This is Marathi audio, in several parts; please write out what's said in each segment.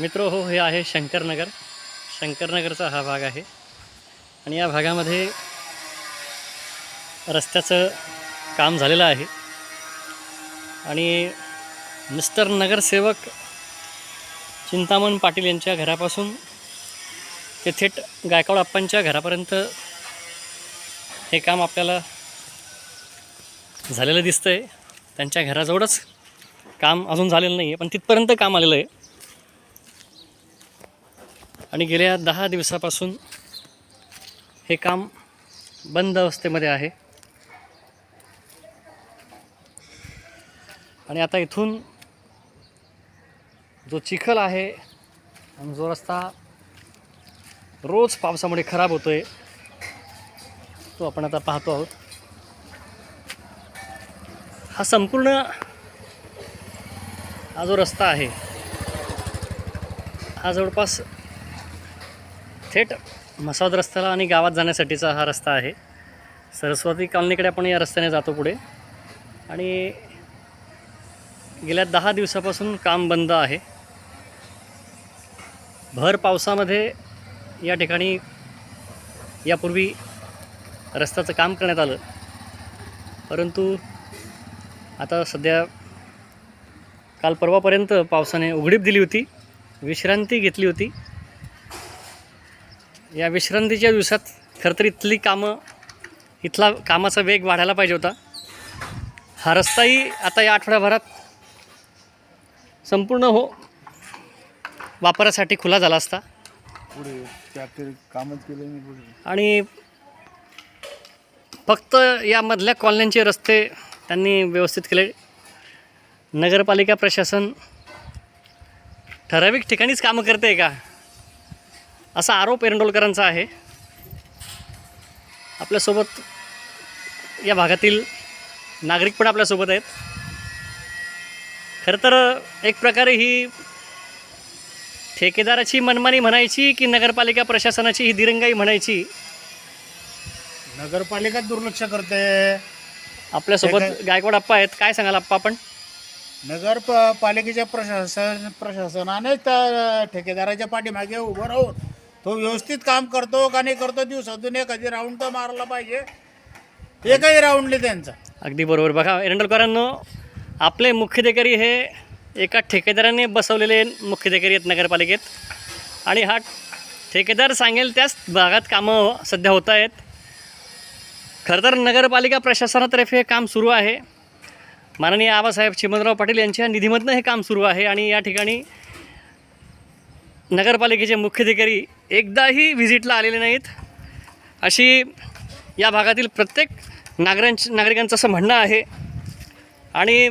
मित्र हो हे आहे शंकरनगर. शंकरनगरचा हा भाग आहे. आणि या भागामध्ये रस्त्याचं काम झालेलं आहे. आणि मिस्टर नगरसेवक चिंतामण पाटील यांच्या घरापासून ते थेट गायकवाड आप्पांच्या घरापर्यंत हे काम आपल्याला झालेलं दिसतं आहे त्यांच्या घराजवळच काम अजून झालेलं नाही आहे पण तिथपर्यंत काम आलेलं आहे. आणि गेल्या दहा दिवसापासून हे काम बंद अवस्थेमध्ये आहे. आणि आता इथून जो चिखल आहे आणि जो रस्ता रोज पावसामुळे खराब होतो आहे तो आपण आता पाहतो आहोत. हा संपूर्ण हा जो रस्ता आहे हा जवळपास थेट मसाद रस्त्याला आणि गावात जाण्यासाठीचा हा रस्ता आहे. सरस्वती कॉलनीकडे आपण या रस्त्याने जातो पुढे. आणि गेल्या दहा दिवसापासून काम बंद आहे. भर पावसामध्ये या ठिकाणी यापूर्वी रस्त्याचं काम करण्यात आलं. परंतु आता सध्या काल परवापर्यंत पावसाने उघडीप दिली होती विश्रांती घेतली होती. या विश्रांतीच्या दिवसात खरं तर इथली कामं इथला कामाचा वेग वाढायला पाहिजे होता. हा रस्ताही आता या आठवड्याभरात संपूर्ण हो वापरासाठी खुला झाला असता. आणि फक्त यामधल्या कॉलन्यांचे रस्ते त्यांनी व्यवस्थित केले. नगरपालिका प्रशासन ठराविक ठिकाणीच कामं करते का? असा आरोप एरंडोलकरांचा आहे. आपल्यासोबत या भागातील नागरिक पण आपल्यासोबत आहेत. खरं तर एक प्रकारे ही ठेकेदाराची मनमानी म्हणायची की नगरपालिका प्रशासनाची ही दिरंगाई म्हणायची? नगरपालिका दुर्लक्ष करते. आपल्यासोबत गायकवाड आप्पा आहेत. काय सांगाल आप्पा आपण? नगर प- पालिकेच्या प्रशासन प्रशासनाने त्या ठेकेदाराच्या पाठीमागे उभं राहून तो व्यवस्थित काम करतो का नाही करतो दिवसातून एखादी राऊंड तर मारला पाहिजे. एकही राऊंड नाही त्यांचा. अगदी बरोबर. बघा एरंडलकरांनो आपले मुख्याधिकारी हे एका ठेकेदाराने बसवलेले मुख्याधिकारी आहेत नगरपालिकेत. आणि हा ठेकेदार सांगेल त्याच भागात कामं सध्या होत आहेत. खरं तर नगरपालिका प्रशासनातर्फे हे काम सुरू आहे. माननीय आबासाहेब चिमनराव पाटील यांच्या निधीमधनं हे काम सुरू आहे. आणि या ठिकाणी नगरपालिकेचे मुख्याधिकारी एकदाही व्हिजिटला आलेले नाहीत. अशी या भागातील प्रत्येक नागरांच नागरिकांचं असं म्हणणं आहे. आणि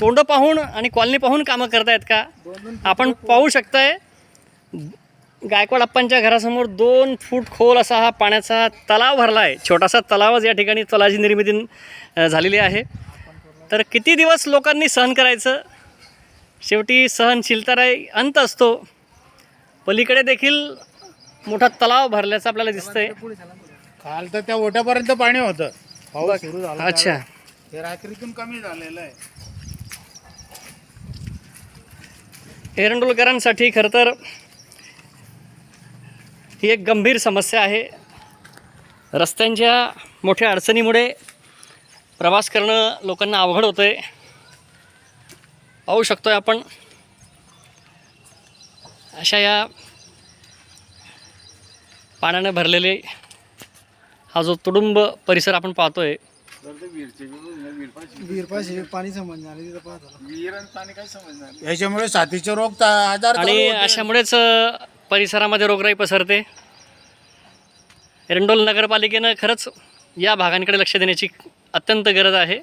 तोंड पाहून आणि कॉलनी पाहून कामं करतायत का? आपण पाहू शकताय गायकवाड अप्पांच्या घरासमोर दोन फूट खोल असा हा पाण्याचा तलाव भरला आहे छोटासा तलावच या ठिकाणी तलाची निर्मिती झालेली आहे. तर किती दिवस लोकांनी सहन करायचं? शेवटी सहनशीलता अंत असतो. पलीकडे देखील मोठा तलाव भरल्याचं आपल्याला दिसतंय. काल तर त्या ओट्यापर्यंत पाणी होतं. पाऊस सुरू झाला. अच्छा. रात्रीतून कमी झालेलं आहे. एरंडोलकरांसाठी खरं तर ही एक गंभीर समस्या आहे. रस्त्यांच्या मोठ्या अडचणीमुळे प्रवास करणं लोकांना अवघड होतं आहे पाहू शकतो आहे आपण. अशा या पाण्याने भरलेले हा जो तुडुंब परिसर आपण पाहतो आहे वीरपाशी पाणी समजणार तिथं पाहतो. याच्यामुळे साथीचे रोग ता- आजार आणि. अशामुळेच परिसरामध्ये रोगराई पसरते. एरंडोल नगरपालिकेनं खरंच या भागांकडे लक्ष देण्याची अत्यंत गरज आहे.